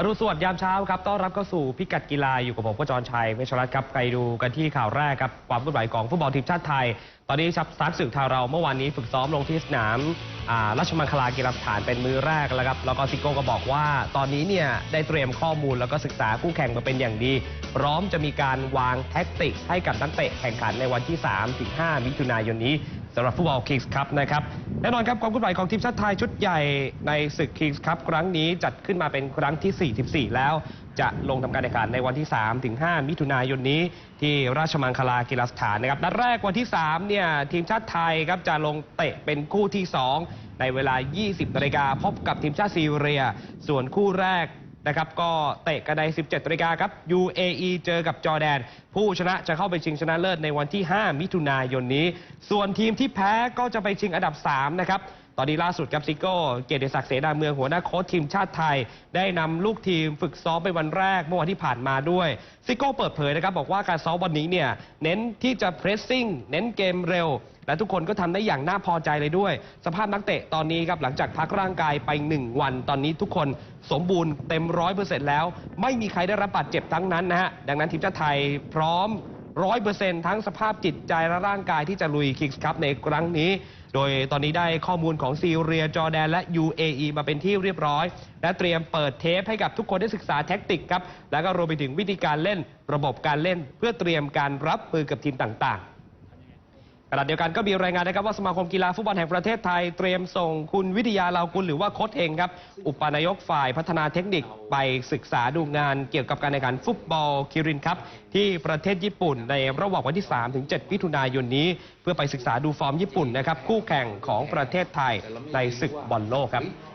อรุณสวัสดิ์ยามเช้าครับ ต้อนรับเข้าสู่พิกัดกีฬาอยู่กับผมกจรชัยเวชรัตน์ครับ ไปดูกันที่ข่าวแรกครับ ความเคลื่อนไหวของฟุตบอลทีมชาติไทย ตอนนี้ชับสตาร์ทสื่อทางเราเมื่อวานนี้ฝึกซ้อมลงที่สนามราชมังคลากีฬาสถานเป็นมือแรกแล้วครับแล้วก็ซิโก้ก็บอกว่า ตอนนี้เนี่ยได้เตรียมข้อมูลแล้วก็ศึกษาคู่แข่งมาเป็นอย่างดีพร้อมจะมีการวางแท็กติกให้กับนักเตะแข่งขันในวันที่ 3-5 มิถุนายนนี้สำหรับฟุตบอลคิงส์คัพนะครับแน่นอนครับความเคลื่อนไหวของทีมชาติไทยชุดใหญ่ในศึกคิงส์คัพครั้งนี้จัดขึ้นมาเป็นครั้งที่ 44 แล้ว จะลงทำการแข่งขันในวันที่ 3 ถึง 5 มิถุนายนนี้ ที่ราชมังคลากีฬาสถานนะครับนัดแรกวันที่3เนี่ยทีมชาติไทยครับจะลงเตะเป็นคู่ที่ 2 ในเวลา 20นาฬิกาพบกับทีมชาติซีเรีย ส่วนคู่แรกนะครับก็เตะกันใน 17นาฬิกาครับ UAE เจอกับจอร์แดน ผู้ชนะจะเข้าไปชิงชนะเลิศในวันที่ 5 มิถุนายนนี้ ส่วนทีมที่แพ้ก็จะไปชิงอันดับ 3 นะครับ ตอนนี้ล่าสุดครับซิโก้เกียรติศักดิ์เสนาเมืองหัวหน้าโค้ชทีมชาติไทย ได้นำลูกทีมฝึกซ้อมไปวันแรกเมื่อวันที่ผ่านมาด้วยซิโก้เปิดเผยนะครับบอกว่าการซ้อมวันนี้เนี่ยเน้นที่จะเพรสซิ่งเน้นเกมเร็ว และทุกคนก็ทำได้อย่างน่าพอใจเลยด้วย สภาพนักเตะตอนนี้ครับหลังจากพักร่างกายไป 1 วัน ตอนนี้ทุกคนสมบูรณ์เต็มร้อยเปอร์เซ็นต์แล้ว ไม่มีใครได้รับบาดเจ็บทั้งนั้นนะฮะดังนั้นทีมชาติไทยพร้อม ร้อยเปอร์เซ็นต์ทั้งสภาพจิตใจและร่างกายที่จะลุยคิงส์คัพในครั้งนี้ โดยตอนนี้ได้ข้อมูลของซีเรียจอร์แดน และ UAE มาเป็นที่เรียบร้อย และเตรียมเปิดเทปให้กับทุกคนได้ศึกษาแท็กติกครับแล้วก็รวมไปถึงวิธีการเล่นระบบการเล่น เพื่อเตรียมการรับมือกับทีมต่างๆ ขณะเดียวกันก็มีรายงานนะครับว่าสมาคมกีฬาฟุตบอลแห่งประเทศไทยเตรียมส่งคุณวิทยาลาวกุลหรือว่าโค้ชเองครับ อุปนายกฝ่ายพัฒนาเทคนิคไปศึกษาดูงานเกี่ยวกับการแข่งขันฟุตบอลคิรินครับ ที่ประเทศญี่ปุ่นในระหว่างวันที่ 3 ถึง 7 มิถุนายนนี้ เพื่อไปศึกษาดูฟอร์มญี่ปุ่นนะครับคู่แข่งของประเทศไทยในศึกบอลโลกครับ